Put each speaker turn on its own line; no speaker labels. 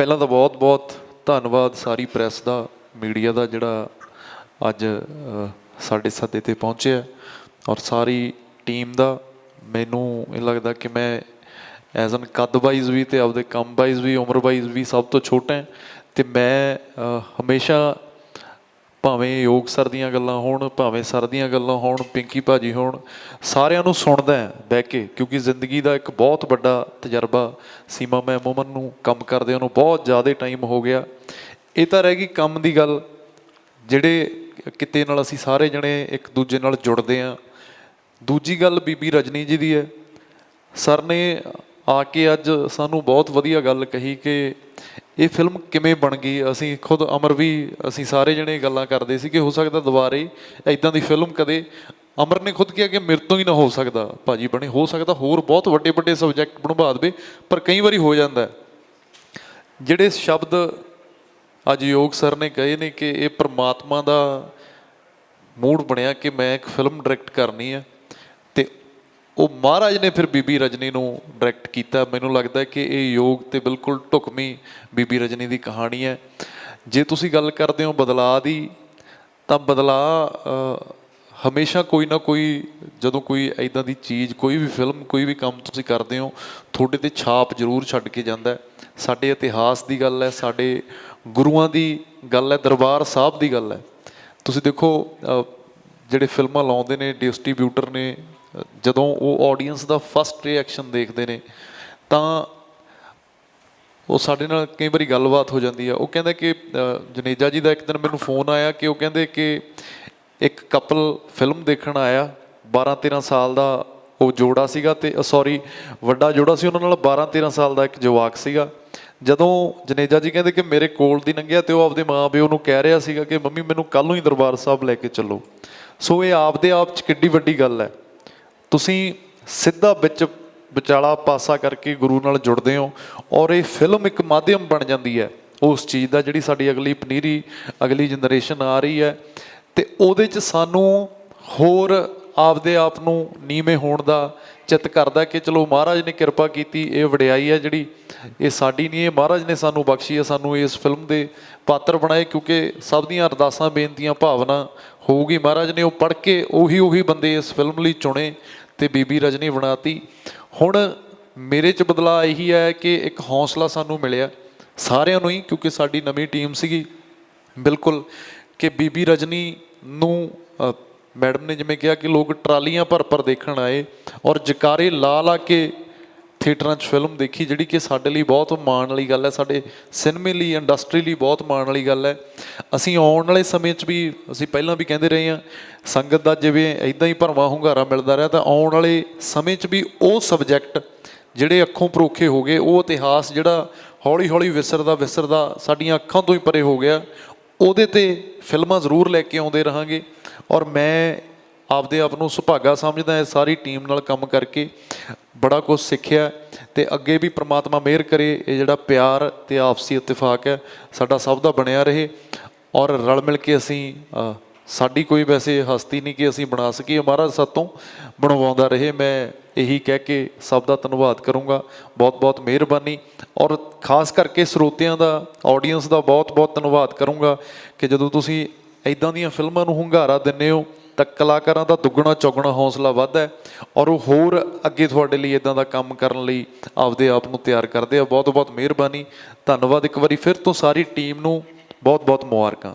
ਪਹਿਲਾਂ ਤਾਂ ਬਹੁਤ-ਬਹੁਤ ਧੰਨਵਾਦ ਸਾਰੀ ਪ੍ਰੈਸ ਦਾ, ਮੀਡੀਆ ਦਾ ਜਿਹੜਾ ਅੱਜ ਸਾਡੇ ਸੱਦੇ ਤੇ ਪਹੁੰਚਿਆ ਔਰ ਸਾਰੀ ਟੀਮ ਦਾ। ਮੈਨੂੰ ਇਹ ਲੱਗਦਾ ਕਿ ਮੈਂ ਐਜ਼ ਐਨ ਕੱਦ ਵਾਈਜ਼ ਵੀ ਤੇ ਆਪਦੇ ਕੰਮ ਵਾਈਜ਼ ਵੀ, ਉਮਰ ਵਾਈਜ਼ ਵੀ ਸਭ ਤੋਂ ਛੋਟਾ ਹਾਂ ਤੇ ਮੈਂ ਹਮੇਸ਼ਾ ਭਾਵੇਂ ਯੋਗ ਸਰ ਦੀਆਂ ਗੱਲਾਂ ਹੋਣ, ਭਾਵੇਂ ਸਰ ਦੀਆਂ ਗੱਲਾਂ ਹੋਣ, ਪਿੰਕੀ ਭਾਜੀ ਹੋਣ, ਸਾਰਿਆਂ ਨੂੰ ਸੁਣਦਾ ਬਹਿ ਕੇ, ਕਿਉਂਕਿ ਜ਼ਿੰਦਗੀ ਦਾ ਇੱਕ ਬਹੁਤ ਵੱਡਾ ਤਜਰਬਾ ਸੀਮਾ ਮਹਿਮੂਮਨ ਨੂੰ ਕੰਮ ਕਰਦਿਆਂ ਨੂੰ ਬਹੁਤ ਜ਼ਿਆਦਾ ਟਾਈਮ ਹੋ ਗਿਆ। ਇਹ ਤਾਂ ਰਹਿ ਗਈ ਕੰਮ ਦੀ ਗੱਲ, ਜਿਹੜੇ ਕਿਤੇ ਨਾਲ ਅਸੀਂ ਸਾਰੇ ਜਣੇ ਇੱਕ ਦੂਜੇ ਨਾਲ ਜੁੜਦੇ ਆਂ ਦੂਜੀ ਗੱਲ ਬੀਬੀ ਰਜਨੀ ਜੀ ਦੀ ਹੈ। ਸਰ ਨੇ ਆ ਕੇ ਅੱਜ ਸਾਨੂੰ ਬਹੁਤ ਵਧੀਆ ਗੱਲ ਕਹੀ ਕਿ ਇਹ ਫਿਲਮ ਕਿਵੇਂ ਬਣ ਗਈ? ਅਸੀਂ ਖੁਦ ਅਮਰ ਵੀ, ਅਸੀਂ ਸਾਰੇ ਜਣੇ ਗੱਲਾਂ ਕਰਦੇ ਸੀ ਕਿ ਹੋ ਸਕਦਾ ਦੁਬਾਰੇ ਇਦਾਂ ਦੀ ਫਿਲਮ ਕਦੇ ਅਮਰ ਨੇ ਖੁਦ ਕਿਹਾ ਕਿ ਮੇਰੇ ਤੋਂ ਹੀ ਨਾ ਹੋ ਸਕਦਾ। ਭਾਜੀ ਬਣੇ, ਹੋ ਸਕਦਾ ਹੋਰ ਬਹੁਤ ਵੱਡੇ ਵੱਡੇ ਸਬਜੈਕਟ ਬਣਵਾ ਦੇਵੇ, ਪਰ ਕਈ ਵਾਰੀ ਹੋ ਜਾਂਦਾ ਜਿਹੜੇ ਸ਼ਬਦ ਅੱਜ ਯੋਗ ਸਰ ਨੇ ਕਹੇ ਨੇ ਕਿ ਇਹ ਪ੍ਰਮਾਤਮਾ ਦਾ ਮੂਡ ਬਣਿਆ ਕਿ ਮੈਂ ਇੱਕ ਫਿਲਮ ਡਾਇਰੈਕਟ ਕਰਨੀ ਹੈ। ਉਹ ਮਹਾਰਾਜ ਨੇ ਫਿਰ ਬੀਬੀ ਰਜਨੀ ਨੂੰ ਡਾਇਰੈਕਟ ਕੀਤਾ। ਮੈਨੂੰ ਲੱਗਦਾ ਕਿ ਇਹ ਯੋਗ ਤੇ ਬਿਲਕੁਲ ਢੁਕਵੀਂ ਬੀਬੀ ਰਜਨੀ ਦੀ ਕਹਾਣੀ ਹੈ। ਜੇ ਤੁਸੀਂ ਗੱਲ ਕਰਦੇ ਹੋ ਬਦਲਾਅ ਦੀ, ਤਾਂ ਬਦਲਾਅ ਹਮੇਸ਼ਾ ਕੋਈ ਨਾ ਕੋਈ, ਜਦੋਂ ਕੋਈ ਐਦਾਂ ਦੀ ਚੀਜ਼, ਕੋਈ ਵੀ ਫਿਲਮ ਕੋਈ ਵੀ ਕੰਮ ਤੁਸੀਂ ਕਰਦੇ ਹੋ, ਤੁਹਾਡੇ ਤੇ ਛਾਪ ਜ਼ਰੂਰ ਛੱਡ ਕੇ ਜਾਂਦਾ ਸਾਡੇ ਇਤਿਹਾਸ ਦੀ ਗੱਲ ਹੈ, ਸਾਡੇ ਗੁਰੂਆਂ ਦੀ ਗੱਲ ਹੈ, ਦਰਬਾਰ ਸਾਹਿਬ ਦੀ ਗੱਲ ਹੈ। ਤੁਸੀਂ ਦੇਖੋ ਜਿਹੜੇ ਫਿਲਮਾਂ ਲਾਉਂਦੇ ਨੇ ਡਿਸਟ੍ਰੀਬਿਊਟਰ ਨੇ ਜਦੋਂ ਉਹ ਆਡੀਅנס ਦਾ ਫਸਟ ਰਿਐਕਸ਼ਨ ਦੇਖਦੇ ਨੇ, ਤਾਂ ਉਹ ਸਾਡੇ ਨਾਲ ਕਈ ਵਾਰੀ ਗੱਲਬਾਤ ਹੋ ਜਾਂਦੀ ਆ। ਉਹ ਕਹਿੰਦਾ ਕਿ ਜਨੇਜਾ ਜੀ ਦਾ ਇੱਕ ਦਿਨ ਮੈਨੂੰ ਫੋਨ ਆਇਆ ਕਿ ਉਹ ਕਹਿੰਦੇ ਕਿ ਇੱਕ ਕਪਲ ਫਿਲਮ ਦੇਖਣ ਆਇਆ 12 13 ਸਾਲ ਦਾ ਉਹ ਜੋੜਾ ਸੀਗਾ ਤੇ ਸੌਰੀ ਵੱਡਾ ਜੋੜਾ ਸੀ, ਉਹਨਾਂ ਨਾਲ 12 13 ਸਾਲ ਦਾ ਇੱਕ ਜਵਾਕ ਸੀਗਾ। ਜਦੋਂ ਜਨੇਜਾ ਜੀ ਕਹਿੰਦੇ ਕਿ ਮੇਰੇ ਕੋਲ ਦੀ ਲੰਘਿਆ ਤੇ ਉਹ ਆਪਦੇ ਮਾਂ-ਪਿਓ ਨੂੰ ਕਹਿ ਰਿਹਾ ਸੀਗਾ ਕਿ ਮੰਮੀ ਮੈਨੂੰ ਕੱਲ ਨੂੰ ਹੀ ਦਰਬਾਰ ਸਾਹਿਬ ਲੈ ਕੇ ਚੱਲੋ। ਸੋ ਇਹ ਆਪਦੇ ਆਪ ਚ ਕਿੱਡੀ ਵੱਡੀ ਗੱਲ ਹੈ। ਤੁਸੀਂ ਸਿੱਧਾ ਵਿੱਚ ਵਿਚਾਲਾ ਪਾਸਾ ਕਰਕੇ ਗੁਰੂ ਨਾਲ ਜੁੜਦੇ ਹੋ ਔਰ ਇਹ ਫਿਲਮ ਇੱਕ ਮਾਧਿਅਮ ਬਣ ਜਾਂਦੀ ਹੈ। ਉਸ ਚੀਜ਼ ਦਾ ਜਿਹੜੀ ਸਾਡੀ ਅਗਲੀ ਪਨੀਰੀ, ਅਗਲੀ ਜਨਰੇਸ਼ਨ ਆ ਰਹੀ ਹੈ ਤੇ ਉਹਦੇ ਚ ਸਾਨੂੰ ਹੋਰ ਆਪਦੇ ਆਪ ਨੂੰ ਨੀਵੇਂ ਹੋਣ ਦਾ ਚਿੱਤ ਕਰਦਾ ਕਿ ਚਲੋ ਮਹਾਰਾਜ ਨੇ ਕਿਰਪਾ ਕੀਤੀ, ਇਹ ਵਡਿਆਈ ਹੈ ਜਿਹੜੀ, ਇਹ ਸਾਡੀ ਨਹੀਂ, ਇਹ ਮਹਾਰਾਜ ਨੇ ਸਾਨੂੰ ਬਖਸ਼ੀ ਹੈ ਸਾਨੂੰ ਇਸ ਫਿਲਮ ਦੇ ਪਾਤਰ ਬਣਾਏ, ਕਿਉਂਕਿ ਸਭ ਦੀਆਂ ਅਰਦਾਸਾਂ, ਬੇਨਤੀਆਂ, ਭਾਵਨਾ ਹੋਊਗੀ। ਮਹਾਰਾਜ ਨੇ ਉਹ ਪੜ੍ਹ ਕੇ ਉਹੀ ਉਹੀ ਬੰਦੇ ਇਸ ਫਿਲਮ ਲਈ ਚੁਣੇ ਤੇ ਬੀਬੀ ਰਜਨੀ ਬਣਾਤੀ। ਹੁਣ ਮੇਰੇ ਚ ਬਦਲਾਅ ਇਹੀ ਹੈ ਕਿ ਇੱਕ ਹੌਸਲਾ ਸਾਨੂੰ ਮਿਲਿਆ, ਸਾਰਿਆਂ ਨੂੰ ਹੀ, ਕਿਉਂਕਿ ਸਾਡੀ ਨਵੀਂ ਟੀਮ ਸੀਗੀ। ਬਿਲਕੁਲ ਕਿ ਬੀਬੀ ਰਜਨੀ ਨੂੰ ਮੈਡਮ ਨੇ ਜਿਵੇਂ ਕਿਹਾ ਕਿ ਲੋਕ ਟਰਾਲੀਆਂ ਭਰ ਭਰ ਦੇਖਣ ਆਏ ਔਰ ਜਕਾਰੇ ਲਾ ਲਾ ਕੇ ਥੀਏਟਰਾਂ 'ਚ ਫਿਲਮ ਦੇਖੀ, ਜਿਹੜੀ ਕਿ ਸਾਡੇ ਲਈ ਬਹੁਤ ਮਾਣ ਵਾਲੀ ਗੱਲ ਹੈ, ਸਾਡੇ ਸਿਨੇਮੇ ਲਈ, ਇੰਡਸਟਰੀ ਲਈ ਬਹੁਤ ਮਾਣ ਵਾਲੀ ਗੱਲ ਹੈ। ਅਸੀਂ ਆਉਣ ਵਾਲੇ ਸਮੇਂ 'ਚ ਵੀ, ਅਸੀਂ ਪਹਿਲਾਂ ਵੀ ਕਹਿੰਦੇ ਰਹੇ ਹਾਂ, ਸੰਗਤ ਦਾ ਜਿਵੇਂ ਇਦਾਂ ਹੀ ਭਰਵਾਂ ਹੁੰਗਾਰਾ ਮਿਲਦਾ ਰਿਹਾ, ਤਾਂ ਆਉਣ ਵਾਲੇ ਸਮੇਂ 'ਚ ਵੀ ਉਹ ਸਬਜੈਕਟ ਜਿਹੜੇ ਅੱਖੋਂ ਪਰੋਖੇ ਹੋ ਗਏ, ਉਹ ਇਤਿਹਾਸ ਜਿਹੜਾ ਹੌਲੀ ਹੌਲੀ ਵਿਸਰਦਾ ਵਿਸਰਦਾ ਸਾਡੀਆਂ ਅੱਖਾਂ ਤੋਂ ਹੀ ਪਰੇ ਹੋ ਗਿਆ ਉਹਦੇ ਤੇ ਫਿਲਮਾਂ ਜ਼ਰੂਰ ਲੈ ਕੇ ਆਉਂਦੇ ਰਹਾਂਗੇ ਔਰ ਮੈਂ ਆਪਦੇ ਆਪ ਨੂੰ ਸੁਭਾਗਾ ਸਮਝਦਾ ਹਾਂ ਸਾਰੀ ਟੀਮ ਨਾਲ ਕੰਮ ਕਰਕੇ ਬੜਾ ਕੁਝ ਸਿੱਖਿਆ ਤੇ ਅੱਗੇ ਵੀ ਪ੍ਰਮਾਤਮਾ ਮਿਹਰ ਕਰੇ, ਇਹ ਜਿਹੜਾ ਪਿਆਰ ਤੇ ਆਪਸੀ ਇਤਫਾਕ ਹੈ, ਸਾਡਾ ਸਭ ਦਾ ਬਣਿਆ ਰਹੇ ਔਰ ਰਲ ਮਿਲ ਕੇ ਅਸੀਂ ਸਾਡੀ ਕੋਈ ਵੈਸੇ ਹਸਤੀ ਨਹੀਂ ਕਿ ਅਸੀਂ ਬਣਾ ਸਕੀਏ। ਮਹਾਰਾਜ ਸਾਤੋਂ ਬਣਵਾਉਂਦਾ ਰਹੇ। ਮੈਂ ਇਹੀ ਕਹਿ ਕੇ ਸਭ ਦਾ ਧੰਨਵਾਦ ਕਰੂੰਗਾ। ਬਹੁਤ ਬਹੁਤ ਮਿਹਰਬਾਨੀ। ਔਰ ਖਾਸ ਕਰਕੇ ਸਰੋਤਿਆਂ ਦਾ ਆਡੀਅנס ਦਾ ਬਹੁਤ ਬਹੁਤ ਧੰਨਵਾਦ ਕਰੂੰਗਾ ਕਿ ਜਦੋਂ ਤੁਸੀਂ ਇਦਾਂ ਦੀਆਂ ਫਿਲਮਾਂ ਨੂੰ ਹੁੰਗਾਰਾ ਦਿੰਦੇ ਹੋ, ਤਾਂ ਕਲਾਕਾਰਾਂ ਦਾ ਦੁੱਗਣਾ ਚੌਗਣਾ ਹੌਸਲਾ ਵੱਧਦਾ ਔਰ ਉਹ ਹੋਰ ਅੱਗੇ ਤੁਹਾਡੇ ਲਈ ਇਦਾਂ ਦਾ ਕੰਮ ਕਰਨ ਲਈ ਆਪਦੇ ਆਪ ਨੂੰ ਤਿਆਰ ਕਰਦੇ ਆ। ਬਹੁਤ ਬਹੁਤ ਮਿਹਰਬਾਨੀ। ਧੰਨਵਾਦ ਇੱਕ ਵਾਰੀ ਫਿਰ ਤੋਂ ਸਾਰੀ ਟੀਮ ਨੂੰ। ਬਹੁਤ ਬਹੁਤ ਮੁਬਾਰਕਾਂ।